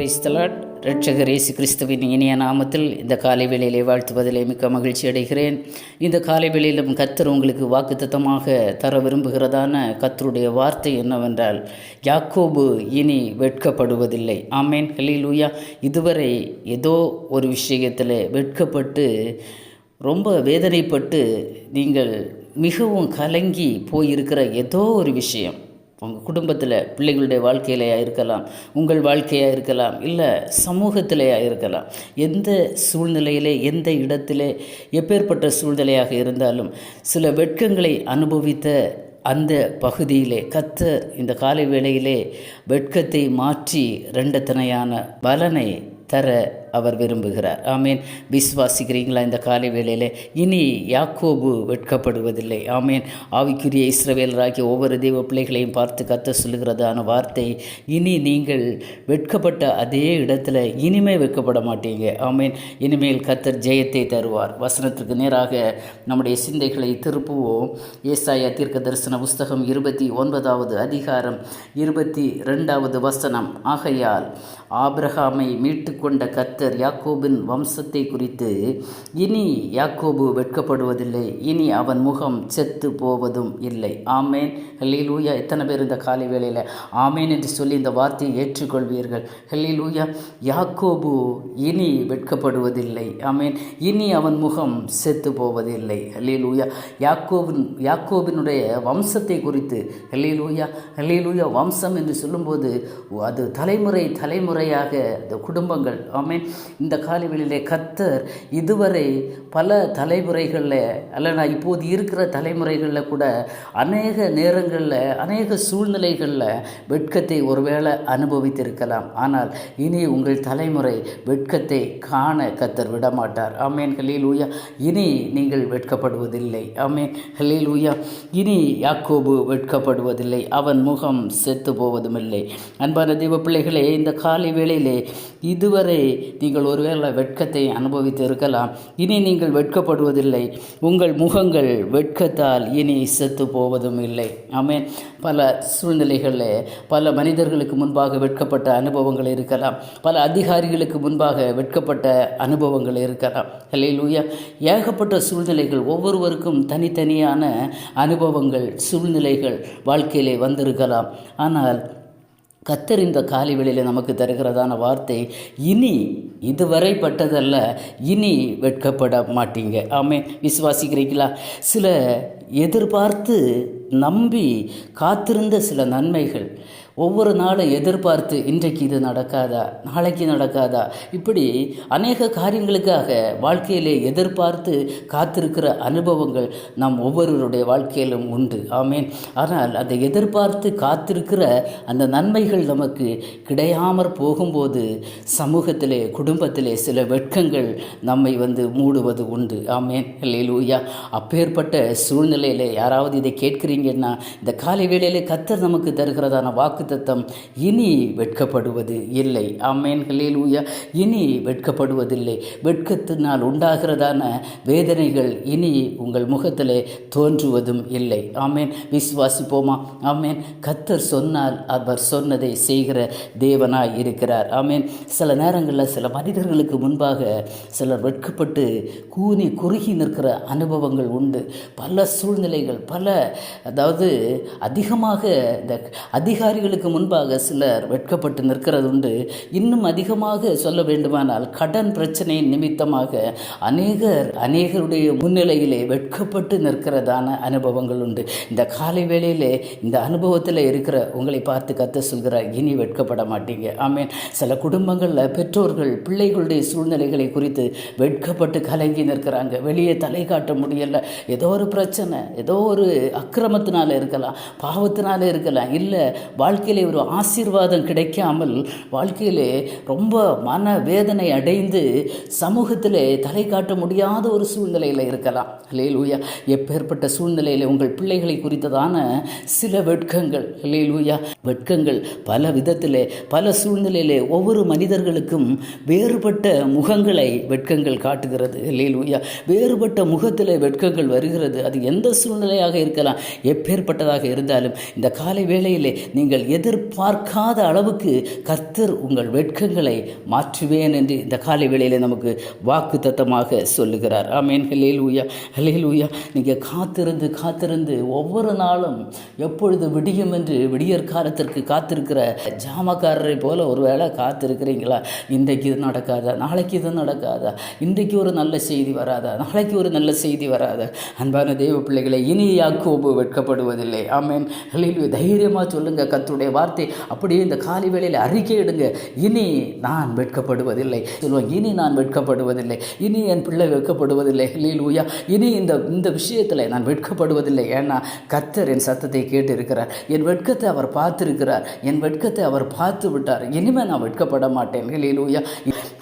கிறிஸ்தலாட் ரட்சகர் இயேசு கிறிஸ்துவின் இனிய நாமத்தில் இந்த காலை வேளையிலே வாழ்த்துவதிலே மிக்க மகிழ்ச்சி அடைகிறேன். இந்த காலை வேளையிலும் கத்தர் உங்களுக்கு வாக்குத்தத்தமாக தர விரும்புகிறதான கத்தருடைய வார்த்தை என்னவென்றால் யாக்கோபு இனி வெட்கப்படுவதில்லை. ஆமேன். ஹலிலூயா இதுவரை ஏதோ ஒரு விஷயத்தில் வெட்கப்பட்டு ரொம்ப வேதனைப்பட்டு நீங்கள் மிகவும் கலங்கி போயிருக்கிற ஏதோ ஒரு விஷயம். உங்கள் குடும்பத்தில் பிள்ளைகளுடைய வாழ்க்கையிலையா இருக்கலாம் உங்கள் வாழ்க்கையாக இருக்கலாம் இல்லை சமூகத்திலேயா இருக்கலாம் எந்த சூழ்நிலையிலே எந்த இடத்திலே எப்பேற்பட்ட சூழ்நிலையாக இருந்தாலும் சில வெட்கங்களை அனுபவித்த அந்த பகுதியிலே கத்தர் இந்த காலை வேளையிலே வெட்கத்தை மாற்றி ரெண்டத்தனையான பலனை தர அவர் விரும்புகிறார். ஆமேன். விசுவாசிக்கிறீங்களா இந்த காலை வேளையில்? இனி யாக்கோபு வெட்கப்படுவதில்லை. ஆமேன். ஆவிக்குரிய இஸ்ரவேலராகிய ஒவ்வொரு தெய்வ பிள்ளைகளையும் பார்த்து கத்த சொல்லுகிறதான வார்த்தை இனி நீங்கள் வெட்கப்பட்ட அதே இடத்துல இனிமே வெட்கப்பட மாட்டீங்க. ஆமீன். இனிமேல் கத்தர் ஜெயத்தை தருவார். வசனத்திற்கு நேராக நம்முடைய சிந்தைகளை திருப்புவோம். ஏசாயா தீர்க்க தரிசன புஸ்தகம் இருபத்தி ஒன்பதாவது அதிகாரம் இருபத்தி ரெண்டாவது வசனம். ஆகையால் ஆபிரகாமை மீட்டு கொண்ட கர்த்தர் யாக்கோபின் வம்சத்தை குறித்து இனி யாக்கோபு வெட்கப்படுவதில்லை. இனி அவன் முகம் செத்து போவதும் இல்லை. ஆமேன். ஹெல்லிலூயா. எத்தனை பேர் இந்த காலை வேளையில் ஆமேன் என்று சொல்லி இந்த வார்த்தையை ஏற்றுக்கொள்வீர்கள். ஹெல்லிலூயா. யாக்கோபு இனி வெட்கப்படுவதில்லை. ஆமேன். இனி அவன் முகம் செத்து போவதில்லை. ஹெல்லிலூயா. யாக்கோபின் யாக்கோபினுடைய வம்சத்தை குறித்து. ஹெல்லி லூயா ஹெல்லி லூயா வம்சம் என்று சொல்லும்போது அது தலைமுறை தலைமுறையாக இந்த குடும்பங்கள். ஆமீன். இந்த காலவெளியிலே கத்தர் இதுவரை பல தலைமுறைகளில் அல்லனா இப்போது இருக்கிற தலைமுறைகளில் கூட அநேக நேரங்களில் அநேக சூழ்நிலைகளில் வெட்கத்தை ஒருவேளை அனுபவித்திருக்கலாம். ஆனால் இனி உங்கள் தலைமுறை வெட்கத்தை காண கத்தர் விடமாட்டார். ஆமேன். ஹலீல் ஊயா இனி நீங்கள் வெட்கப்படுவதில்லை. ஆமேன். ஹலீல் ஊயா இனி யாக்கோபு வெட்கப்படுவதில்லை. அவன் முகம் செத்து போவதுமில்லை. அன்பான தெய்வ பிள்ளைகளே இந்த காலை வேளையிலே இதுவரை நீங்கள் ஒருவேளை வெட்கத்தை அனுபவித்து இருக்கலாம் இனி நீங்கள் வெட்கப்படுவதில்லை. உங்கள் முகங்கள் வெட்கத்தால் இனி செத்து போவதும் இல்லை. ஆமேன். பல சூழ்நிலைகளில் பல மனிதர்களுக்கு முன்பாக வெட்கப்பட்ட அனுபவங்கள் இருக்கலாம். பல அதிகாரிகளுக்கு முன்பாக வெட்கப்பட்ட அனுபவங்கள் இருக்கலாம். லூயா ஏகப்பட்ட சூழ்நிலைகள் ஒவ்வொருவருக்கும் தனித்தனியான அனுபவங்கள் சூழ்நிலைகள் வாழ்க்கையிலே வந்திருக்கலாம். ஆனால் கத்தர் இந்த காலை வெளியில் நமக்கு தருகிறதான வார்த்தை இனி இதுவரை பட்டதல்ல இனி வெட்கப்பட மாட்டீங்க. ஆமே விசுவாசிக்கிறீங்களா சில எதிர்பார்த்து நம்பி காத்திருந்த சில நன்மைகள் ஒவ்வொரு நாளும் எதிர்பார்த்து இன்றைக்கு இது நடக்காதா நாளைக்கு நடக்காதா? இப்படி அநேக காரியங்களுக்காக வாழ்க்கையிலே எதிர்பார்த்து காத்திருக்கிற அனுபவங்கள் நம் ஒவ்வொருவருடைய வாழ்க்கையிலும் உண்டு. ஆமேன். ஆனால் அந்த எதிர்பார்த்து காத்திருக்கிற அந்த நன்மைகள் நமக்கு கிடையாமற் போகும்போது சமூகத்திலே குடும்பத்திலே சில வெட்கங்கள் நம்மை வந்து மூடுவது உண்டு. ஆமேன். லூயா அப்பேற்பட்ட சூழ்நிலையில் யாராவது இதை கேட்குறீங்கன்னா இந்த காலை வேளையிலே கத்தர் நமக்கு தருகிறதான வாக்கு தத்தம் இனி வெட்கப்படுவது இல்லை. அம்மேன்களில் லூயா இனி வெட்கப்படுவதில்லை. வெட்கத்தினால் உண்டாகிறதான வேதனைகள் இனி உங்கள் முகத்திலே தோன்றுவதும் இல்லை. ஆமேன். விசுவாசிப்போமா? ஆமேன். கத்தர் சொன்னால் அவர் சொன்னதை செய்கிற தேவனாய் இருக்கிறார். ஆமேன். சில நேரங்களில் சில மனிதர்களுக்கு முன்பாக சிலர் வெட்கப்பட்டு கூனி குறுகி நிற்கிற அனுபவங்கள் உண்டு. பல சூழ்நிலைகள் பல அதாவது அதிகமாக இந்த கண்களுக்கு முன்பாக சிலர் வெட்கப்பட்டு நிற்கிறது உண்டு இன்னும் அதிகமாக சொல்ல வேண்டுமானால் கடன் பிரச்சனையின் நிமித்தமாக அநேகர் அநேகருடைய முன்னிலையிலே வெட்கப்பட்டு நிற்கிறதான அனுபவங்கள் உண்டு. இந்த காலை வேளையிலே இந்த அனுபவத்தில் இருக்கிற உங்களை பார்த்து கத்த சொல்கிறார் இனி வெட்கப்பட மாட்டீங்க. ஆமேன். சில குடும்பங்களில் பெற்றோர்கள் பிள்ளைகளுடைய சூழ்நிலைகளை குறித்து வெட்கப்பட்டு கலங்கி நிற்கிறாங்க. வெளியே தலை காட்ட முடியல. ஏதோ ஒரு பிரச்சனை ஏதோ ஒரு அக்கிரமத்தினால இருக்கலாம் பாவத்தினால இருக்கலாம் இல்லை வாழ்க்கையிலே ஒரு ஆசீர்வாதம் கிடைக்காமல் வாழ்க்கையிலே ரொம்ப மன வேதனை அடைந்து சமூகத்திலே தலை காட்ட முடியாத ஒரு சூழ்நிலையில் இருக்கலாம். லேலூயா எப்பேற்பட்ட சூழ்நிலையில் உங்கள் பிள்ளைகளை குறித்ததான சில வெட்கங்கள். லேலூயா வெட்கங்கள் பல விதத்திலே பல சூழ்நிலையிலே ஒவ்வொரு மனிதர்களுக்கும் வேறுபட்ட முகங்களை வெட்கங்கள் காட்டுகிறது. லேலூயா வேறுபட்ட முகத்தில் வெட்கங்கள் வருகிறது. அது எந்த எந்த சூழ்நிலையாக இருக்கலாம். எப்பேற்பட்டதாக இருந்தாலும் இந்த காலை வேளையிலே நீங்கள் எதிர்பார்க்காத அளவுக்கு கர்த்தர் உங்கள் வெட்கங்களை மாற்றுவேன் என்று இந்த காலை வேளையில் நமக்கு வாக்கு தத்தமாக சொல்லுகிறார். ஆமேன். ஹலேல் ஊயா ஹலேல் ஊயா நீங்கள் காத்திருந்து காத்திருந்து ஒவ்வொரு நாளும் எப்பொழுது விடியும் என்று விடியற் காலத்திற்கு காத்திருக்கிற ஜாமக்காரரை போல ஒருவேளை காத்திருக்கிறீங்களா? இன்றைக்கு இது நடக்காதா? நாளைக்கு இது நடக்காதா? இன்றைக்கு ஒரு நல்ல செய்தி வராதா? நாளைக்கு ஒரு நல்ல செய்தி வராதா? அன்பான தெய்வ பிள்ளைகளை இனி யாக்கோபு வெட்கப்படுவதில்லை. ஆமேன். ஹலேல் தைரியமாக சொல்லுங்கள் கத்து கர்த்தருடைய வார்த்தை அப்படியே இந்த காலை வேளையில் அறிக்கை எடுங்க இனி நான் வெட்கப்படுவதில்லை. சொல்லுவாங்க இனி நான் வெட்கப்படுவதில்லை. இனி என் பிள்ளை வெட்கப்படுவதில்லை. லீலூயா இனி இந்த இந்த விஷயத்தில் நான் வெட்கப்படுவதில்லை. ஏன்னா கர்த்தர் என் சத்தத்தை கேட்டு இருக்கிறார் என் வெட்கத்தை அவர் பார்த்துருக்கிறார். என் வெட்கத்தை அவர் பார்த்து விட்டார். இனிமேல் நான் வெட்கப்பட மாட்டேன். லீலூயா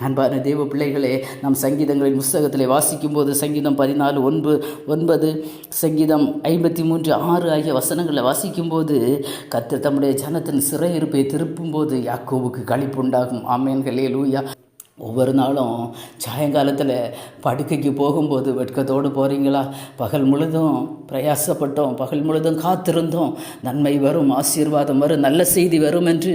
அன்பான தேவ பிள்ளைகளே நம் சங்கீதங்களின் புஸ்தகத்தில் வாசிக்கும் போது சங்கீதம் பதினாலு ஒன்பது ஒன்பது சங்கீதம் ஐம்பத்தி மூன்று ஆறு ஆகிய வசனங்களை வாசிக்கும்போது கர்த்தர் தம்முடைய ஜனத்தின் சிறையிருப்பை திருப்பும்போது யாக்கோவுக்கு களிப்புண்டாகும். ஆமேன்களே லூயா ஒவ்வொரு நாளும் சாயங்காலத்தில் படுக்கைக்கு போகும்போது வெட்கத்தோடு போகிறீங்களா பகல் முழுதும் பிரயாசப்பட்டோம் பகல் முழுதும் காத்திருந்தோம். நன்மை வரும் ஆசீர்வாதம் வரும் நல்ல செய்தி வரும் என்று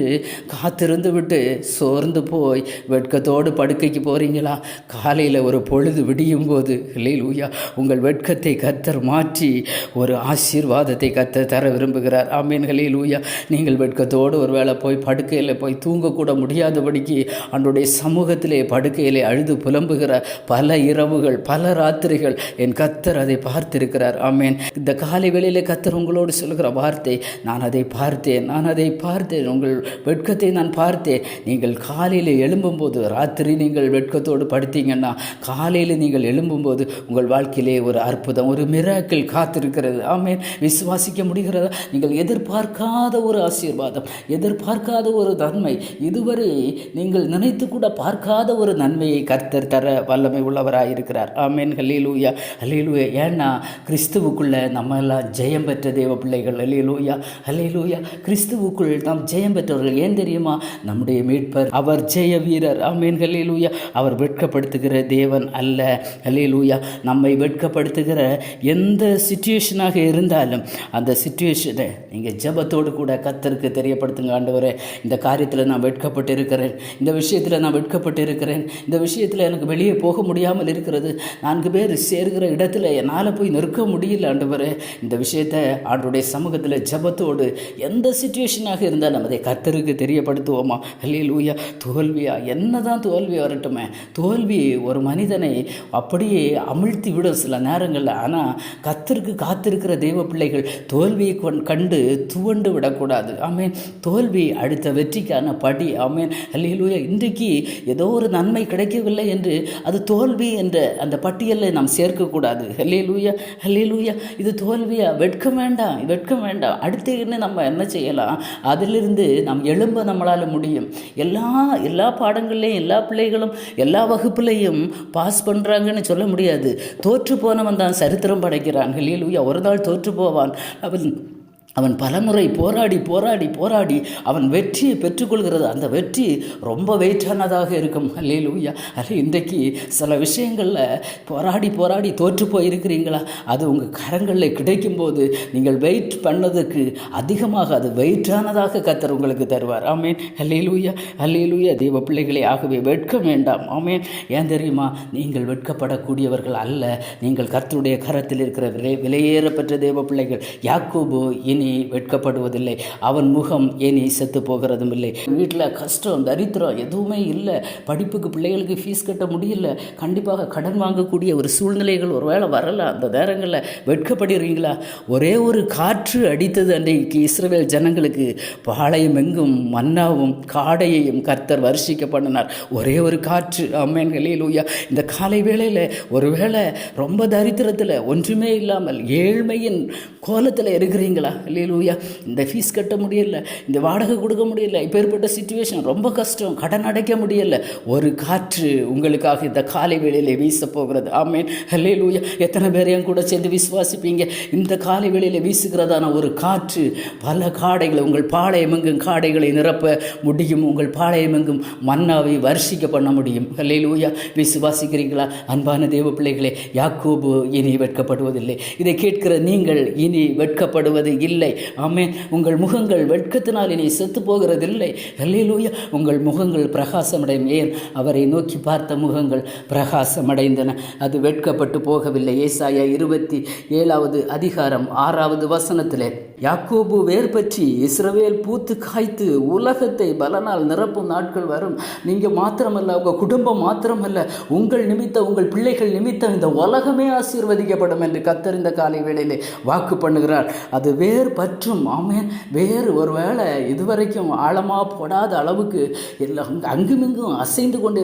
காத்திருந்து விட்டு சோர்ந்து போய் வெட்கத்தோடு படுக்கைக்கு போகிறீங்களா காலையில் ஒரு பொழுது விடியும் போது லூயா உங்கள் வெட்கத்தை கத்தர் மாற்றி ஒரு ஆசீர்வாதத்தை கத்தர் தர விரும்புகிறார். ஆமீன்களே லூயா நீங்கள் வெட்கத்தோடு ஒரு வேளை போய் படுக்கையில் போய் தூங்கக்கூட முடியாதபடிக்கு அன்றைய சமூகத்தில் படுக்கையிலே அழுது புலம்புகிற பல இரவுகள் பல ராத்திரிகள் என் கத்தர் அதை பார்த்திருக்கிறார். ஆமேன். இந்த காலை வேளையிலே கத்தர் உங்களோடு சொல்கிற வார்த்தை நான் அதை பார்த்தேன் நான் அதை பார்த்தேன் உங்கள் வெட்கத்தை நான் பார்த்தேன். நீங்கள் காலையில் எழும்பும்போது ராத்திரி நீங்கள் வெட்கத்தோடு படுத்தீங்கன்னா காலையில் நீங்கள் எழும்பும்போது உங்கள் வாழ்க்கையிலே ஒரு அற்புதம் ஒரு மிராக்கள் காத்திருக்கிறது. ஆமேன். விசுவாசிக்க முடிகிறதா? நீங்கள் எதிர்பார்க்காத ஒரு ஆசீர்வாதம் எதிர்பார்க்காத ஒரு தன்மை இதுவரை நீங்கள் நினைத்து கூட பார்க்காத ஒரு நன்மையை கர்த்தர் தர வல்லமை உள்ளவராக இருக்கிறார். ஆமேன். ஹலீலூயா ஹலீலூயா ஏன்னா கிறிஸ்துவுக்குள்ளே நம்ம எல்லாம் ஜெயம் பெற்ற தேவ பிள்ளைகள். ஹலீலூயா ஹலீலூயா கிறிஸ்துவுக்குள் நாம் ஜெயம் பெற்றவர்கள். ஏன் தெரியுமா? நம்முடைய மீட்பர் அவர் ஜெய வீரர். ஆமேன். ஹலீலூயா அவர் வெட்கப்படுத்துகிற தேவன் அல்ல. ஹலீலூயா நம்மை வெட்கப்படுத்துகிற எந்த சுச்சுவேஷனாக இருந்தாலும் அந்த சுச்சுவேஷனை நீங்கள் ஜெபத்தோடு கூட கத்தருக்கு தெரியப்படுத்துங்க ஆண்டவரே. இந்த காரியத்தில் நான் வெட்கப்பட்டு இருக்கிறேன் இந்த விஷயத்தில் நான் வெட்கப்பட்டு இருக்கிறேன் இந்த விஷயத்தில் எனக்கு வெளியே போக முடியாமல் இருக்கிறது. நான்கு பேர் சேர்கிற இடத்துல என்னால் போய் நிற்க முடியல ஆண்டவரே. இந்த விஷயத்தை ஆண்டுடைய சமூகத்தில் ஜெபத்தோடு எந்த சுச்சுவேஷனாக இருந்தாலும் அதை கத்தருக்கு தெரியப்படுத்துவோமா? அல்லையில் லூயா தோல்வியா? என்னதான் தோல்வி வரட்டுமே. தோல்வி ஒரு மனிதனை அப்படியே அமிழ்த்தி விடும் சில நேரங்களில். ஆனால் கத்திற்கு காத்திருக்கிற தெய்வ பிள்ளைகள் தோல்வியை கொண்- கண்டு துவண்டு விடக்கூடாது. ஆமேன். தோல்வி அடுத்த வெற்றிக்கான படி. ஆமேன். அல்லையிலூயா இன்றைக்கு ஏதோ ஒரு நன்மை கிடைக்கவில்லை என்று அது தோல்வி என்ற அந்த பட்டியலில் நாம் சேர்க்கக்கூடாது. ஹல்லேலூயா ஹல்லேலூயா. இது தோல்வியா? வெட்கம் வேண்டாம் வெட்கம் வேண்டாம். அடுத்து என்ன நம்ம என்ன செய்யலாம்? அதிலிருந்து நாம் எழும்ப நம்மளால் முடியும். எல்லா எல்லா பாடங்கள்லையும் எல்லா பிள்ளைகளும் எல்லா வகுப்புலையும் பாஸ் பண்ணுறாங்கன்னு சொல்ல முடியாது. தோற்று போனவன் தான் சரித்திரம் படைக்கிறான். ஹல்லேலூயா. ஒரு நாள் தோற்று போவான். அவன் அவன் பலமுறை போராடி போராடி போராடி அவன் வெற்றியை பெற்றுக்கொள்கிறது. அந்த வெற்றி ரொம்ப வெயிட்டானதாக இருக்கும். அல்லேலூயா அல்ல இன்றைக்கு சில விஷயங்களில் போராடி போராடி தோற்று போயிருக்கிறீங்களா? அது உங்கள் கரங்களில் கிடைக்கும்போது நீங்கள் வெயிட் பண்ணதுக்கு அதிகமாக அது வெயிட்டானதாக கத்தர் உங்களுக்கு தருவார். ஆமேன் அல்லேலூயா அல்லேலூயா தெய்வ பிள்ளைகளை ஆகவே வெட்க வேண்டாம். ஆமேன் ஏன் தெரியுமா? நீங்கள் வெட்கப்படக்கூடியவர்கள் அல்ல. நீங்கள் கர்த்தருடைய கரத்தில் இருக்கிற விலை விலையேறப்பெற்ற தெய்வ பிள்ளைகள். யாக்கோபோ இனி வெட்கப்படுவதில்லை. அவன் முகம் இனி செத்து போகிறதும் இல்லை. வீட்டில் கஷ்டம் தரித்திரம் எதுவுமே இல்லை. படிப்புக்கு பிள்ளைகளுக்கு ஃபீஸ் கட்ட முடியல. கண்டிப்பாக கடன் வாங்கக்கூடிய ஒரு சூழ்நிலைகள் ஒரு வேளை வரலாம் அந்த நேரங்களில். வெட்கப்படுறீங்களா ஒரே ஒரு காற்று அடித்தது அன்றைக்கு இஸ்ரவேல் ஜனங்களுக்கு. பாளையம் எங்கும் மன்னாவும் காடையையும் கர்த்தர் வருஷிக்க பண்ணினார். ஒரே ஒரு காற்று. அம்மேன்களே லூயா இந்த காலை வேளையில் ஒருவேளை ரொம்ப தரித்திரத்தில் ஒன்றுமே இல்லாமல் ஏழ்மையின் கோலத்தில் இருக்கிறீங்களா? அல்லேலூயா இந்த ஃபீஸ் கட்ட முடியல இந்த வாடகை கொடுக்க முடியல இப்பேற்பட்ட சுச்சுவேஷன் ரொம்ப கஷ்டம் கடன் அடைக்க முடியல. ஒரு காற்று உங்களுக்காக இந்த காலை வேளையில் வீச போகிறது. ஆமேன். அல்லேலூயா எத்தனை பேரையும் கூட சேர்ந்து விசுவாசிப்பீங்க? இந்த காலை வேளையில் வீசுகிறதான ஒரு காற்று பல காடைகளை உங்கள் பாளையமெங்கும் காடைகளை நிரப்ப முடியும். உங்கள் பாளையமெங்கும் மன்னாவை வருஷிக்க பண்ண முடியும். அல்லேலூயா விசுவாசிக்கிறீங்களா அன்பான தேவ பிள்ளைகளே யாக்கோபு இனி வெட்கப்படுவதில்லை. இதை கேட்கிற நீங்கள் இனி வெட்கப்படுவது இல்லை. ஆமென். உங்கள் முகங்கள் வெட்கத்தினால் இனி செத்து போகிறதில்லை அல்லேலூயா. உங்கள் முகங்கள் பிரகாசமடையும். ஏன்? அவரை நோக்கி பார்த்த முகங்கள் பிரகாசமடைந்தன. அது வெட்கப்பட்டு போகவில்லை. ஏசாயா இருபத்தி ஏழாவது அதிகாரம் ஆறாவது வசனத்திலே. யாக்கோபு வேர் பற்றி இஸ்ரவேல் பூத்து காய்த்து உலகத்தை பலனால் நிரப்பும் நாட்கள் வரும். நீங்கள் மாத்திரமல்ல உங்கள் குடும்பம் மாத்திரமல்ல உங்கள் நிமித்தம் உங்கள் பிள்ளைகள் நிமித்தம் இந்த உலகமே ஆசீர்வதிக்கப்படும் என்று கத்தறிந்த காலை வேளையிலே வாக்கு பண்ணுகிறார். அது வேர் பற்றும் ஆமேன். வேறு ஒருவேளை இதுவரைக்கும் ஆழமாக போடாத அளவுக்கு எல்லாம் அங்குமிங்கும் அசைந்து கொண்டு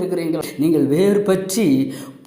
நீங்கள் வேர் பற்றி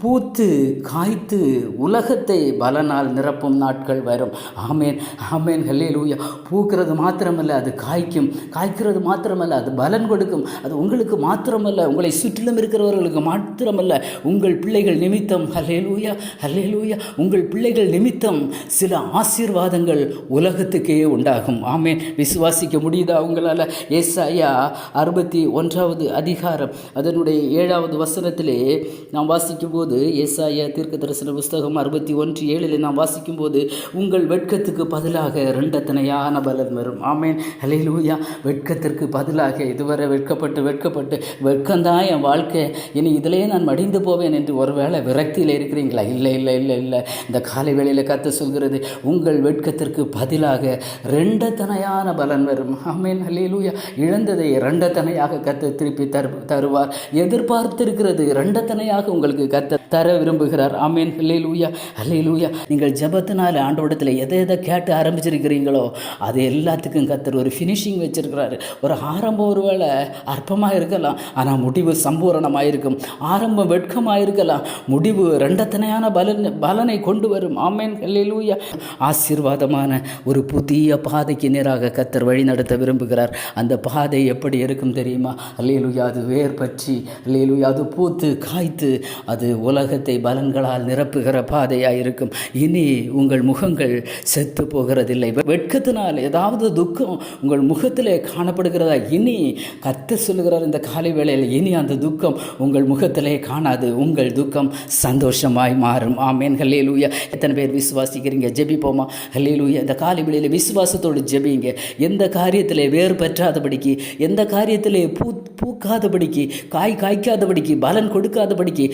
பூத்து காய்த்து உலகத்தை பலனால் நிரப்பும் நாட்கள் வரும். ஆமேன் ஆமேன் ஹல்லேலூயா. பூக்கிறது மாத்திரமல்ல அது காய்க்கும். காய்க்கிறது மாத்திரமல்ல அது பலன் கொடுக்கும். அது உங்களுக்கு மாத்திரமல்ல உங்களை சுற்றிலும் இருக்கிறவர்களுக்கு மாத்திரமல்ல. உங்கள் பிள்ளைகள் நிமித்தம் ஹல்லேலூயா ஹல்லேலூயா. உங்கள் பிள்ளைகள் நிமித்தம் சில ஆசீர்வாதங்கள் உலகத்துக்கே உண்டாகும். ஆமேன். விசுவாசிக்க முடியுதா உங்களால்? ஏசாயா அறுபத்தி ஒன்றாவது அதிகாரம் அதனுடைய ஏழாவது வசனத்திலே நாம் வாசிக்கும் போது ஏசாயா தீர்க்க தரிசன புஸ்தகம் அறுபத்தி ஒன்று ஏழில் நாம் வாசிக்கும் போது உங்கள் வெட்கத்துக்கு பதிலாக ரெண்டத்தனையான பலன் வரும். ஆமேன். ஹalleluya. வெட்கத்திற்கு பதிலாக இதுவரை வெட்கப்பட்டு வெட்கப்பட்டு வெட்கம்தான் என் வாழ்க்கை. இனி இதிலேயே நான் மடிந்து போவேன் என்று ஒருவேளை விரக்தியில் இருக்கிறீங்களா? இல்லை இல்லை இல்லை இல்லை. இந்த காலை வேளையில் கத்த சொல்கிறது உங்கள் வெட்கத்திற்கு பதிலாக ரெண்டத்தனையான பலன் வரும். ஆமேன். அலையிலூயா இழந்ததை ரெண்டத்தனையாக கத்து திருப்பி தரு தருவார். எதிர்பார்த்திருக்கிறது ரெண்டத்தனையாக உங்களுக்கு கத்த தர விரும்புகிறார். ஆமேன். ஹல்லேலூயா. ஹல்லேலூயா. நீங்கள் ஜெபத்தினால ஆண்டோடத்தில் எதை எதை கேட்டு ஆரம்பிச்சிருக்கிறீங்களோ அது எல்லாத்துக்கும் கத்தர் ஒரு ஃபினிஷிங் வச்சிருக்கிறாரு. ஒரு ஆரம்பம் ஒரு வேளை அற்பமாக இருக்கலாம் ஆனால் முடிவு சம்பூரணமாக இருக்கும் ஆரம்பம் வெட்கமாக இருக்கலாம் முடிவு ரெண்டத்தனையான பலன் பலனை கொண்டு வரும். ஆமேன். ஹல்லேலூயா. ஆசீர்வாதமான ஒரு புதிய பாதைக்கு நேராக கத்தர் வழி நடத்த விரும்புகிறார். அந்த பாதை எப்படி இருக்கும் தெரியுமா? அல்லேலூயா அது வேர் பற்றி. அல்லேலூயா அது பூத்து காய்த்து அது உலகத்தை பலன்களால் நிரப்புகிற பாதையாக இருக்கும் இனி உங்கள் முகங்கள் செத்து போகிறதில்லை. வெட்கத்தினால் ஏதாவது துக்கம் உங்கள் முகத்திலே காணப்படுகிறதா? இனி கத்த சொல்லுகிறார் இந்த காலை வேளையில் இனி அந்த துக்கம் உங்கள் முகத்திலே காணாது. உங்கள் துக்கம் சந்தோஷமாய் மாறும். ஆமேன். ஹல்லேலூயா. எத்தனை பேர் விசுவாசிக்கிறீங்க? ஜெபிப்போமா? ஹல்லேலூயா. இந்த காலை வேளையில் விசுவாசத்தோடு ஜெபிங்க. எந்த காரியத்திலே வேறு பெற்றாதபடிக்கு எந்த காரியத்திலே பூ பூக்காதபடிக்கு காய் காய்க்காதபடிக்கு பலன் கொடுக்காதபடிக்கு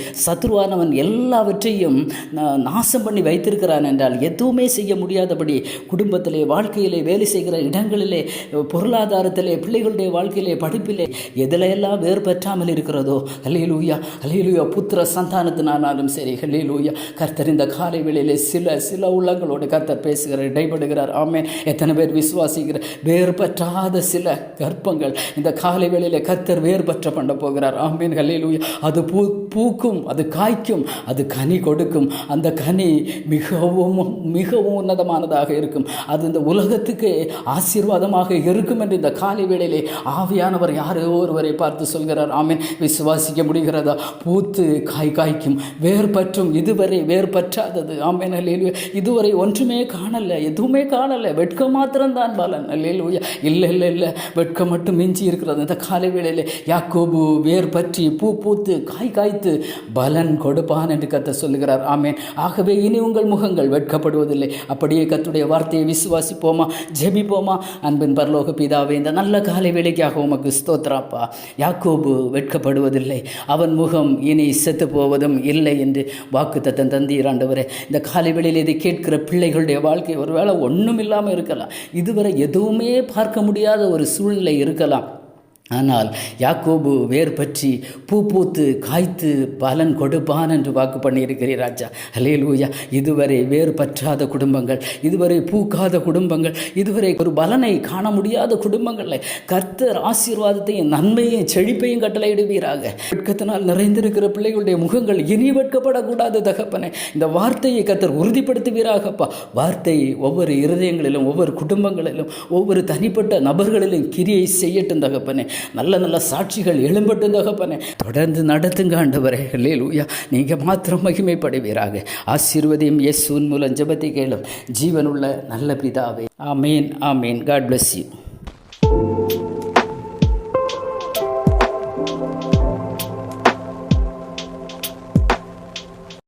சத்ருவானவன் எல்லாவற்றையும் நாசம் பண்ணி வைத்திருக்கிறான் என்றால் எதுவுமே செய்ய முடியாதபடி குடும்பத்திலே வாழ்க்கையிலே வேலை செய்கிற இடங்களிலே பொருளாதாரத்திலே பிள்ளைகளுடைய வாழ்க்கையிலே படிப்பிலே எதில எல்லாம் வேறு பெற்றாமல் இருக்கிறதோ? ஹல்லேலூயா ஹல்லேலூயா புத்திர சந்தானத்தினானாலும் சரி ஹல்லேலூயா. கர்த்தர் இந்த காலை வேளையிலே சில சில உள்ளங்களோடு கர்த்தர் பேசுகிறார் இடைபடுகிறார். ஆமே எத்தனை பேர் விசுவாசிக்கிற வேறுபற்றாத சில கர்ப்பங்கள் இந்த காலை வேளையிலே கர்த்தர் வேறுபற்ற பண்ண போகிறார். ஆமீன் ஹல்லேலூயா. அது பூ பூக்கும் அது காய்க்கும் அது கனி கொடுக்கும். அந்த கனி மிகவும் மிகவும் உன்னதமானதாக இருக்கும். அது இந்த உலகத்துக்கு ஆசீர்வாதமாக இருக்கும் என்று இந்த காலை வேளையிலே ஆவியானவர் யாரோ ஒருவரை பார்த்து சொல்கிறார். ஆமீன். விசுவாசிக்க முடிகிறதா? பூத்து காய் காய்க்கும். வேர் பற்றும் இதுவரை வேர் பற்றாதது ஆமேன். அல்லேலூயா. இதுவரை ஒன்றுமே காணலை. எதுவுமே காணலை. வெட்கம் மாத்திரம்தான் பலன். அல்லேலுயா. இல்லை இல்லை இல்லை. வெட்கம் மட்டும் மிஞ்சி இருக்கிறது. இந்த காலை வேளையிலே யாக்கோபு வேர் பற்றி பூ பூத்து காய் காய்த்து பலன் கொடுப்பான் என்று கத்த சொல்லுகிறார். ஆமேன். ஆகவே இனி உங்கள் முகங்கள் வெட்கப்படுவதில்லை. அப்படியே கத்துடைய வார்த்தையை விசுவாசிப்போமா? ஜெபிப்போமா? அன்பின் பரலோக பிதாவே இந்த நல்ல காலை வேலைக்காக உமக்கு ஸ்தோத்ராப்பா யாக்கோபு வெட்கப்படுவதில்லை. அவன் முகம் இனி செத்து போவதும் இல்லை என்று வாக்கு தத்தன் தந்தீர் ஆண்டவரே. இந்த காலை வேளையில் இதை கேட்கிற பிள்ளைகளுடைய வாழ்க்கை ஒருவேளை ஒன்றும் இல்லாமல் இருக்கலாம். இதுவரை எதுவுமே பார்க்க முடியாத ஒரு சூழ்நிலை இருக்கலாம். ஆனால் யாக்கோபு வேர் பற்றி பூ பூத்து காய்த்து பலன் கொடுப்பான் என்று வாக்கு பண்ணியிருக்கிறீர் ராஜா. ஹலேலூயா இதுவரை வேர் பற்றாத குடும்பங்கள் இதுவரை பூக்காத குடும்பங்கள் இதுவரை ஒரு பலனை காண முடியாத குடும்பங்களை கர்த்தர் ஆசீர்வாதத்தையும் நன்மையும் செழிப்பையும் கட்டளையிடுவீராக. வெட்கத்தினால் நிறைந்திருக்கிற பிள்ளைகளுடைய முகங்கள் இனி வெட்கப்படக்கூடாது தகப்பனே. இந்த வார்த்தையை கர்த்தர் உறுதிப்படுத்துவீராகப்பா. வார்த்தை ஒவ்வொரு இருதயங்களிலும் ஒவ்வொரு குடும்பங்களிலும் ஒவ்வொரு தனிப்பட்ட நபர்களிலும் கிரியை செய்யட்டும் தகப்பனே. நல்ல நல்ல சாட்சிகள் எழும்பட்டும் தகப்பனே தொடர்ந்து நடத்துங்க ஆண்டவரே. லூயா நீங்கள் மாத்திரம் மகிமைப்படுவீராக. ஆசீர்வதியும் இயேசுவின் மூலம் ஜபத்தை கேளும் ஜீவனுள்ள நல்ல பிதாவே. ஆமீன் ஆமீன். God bless you.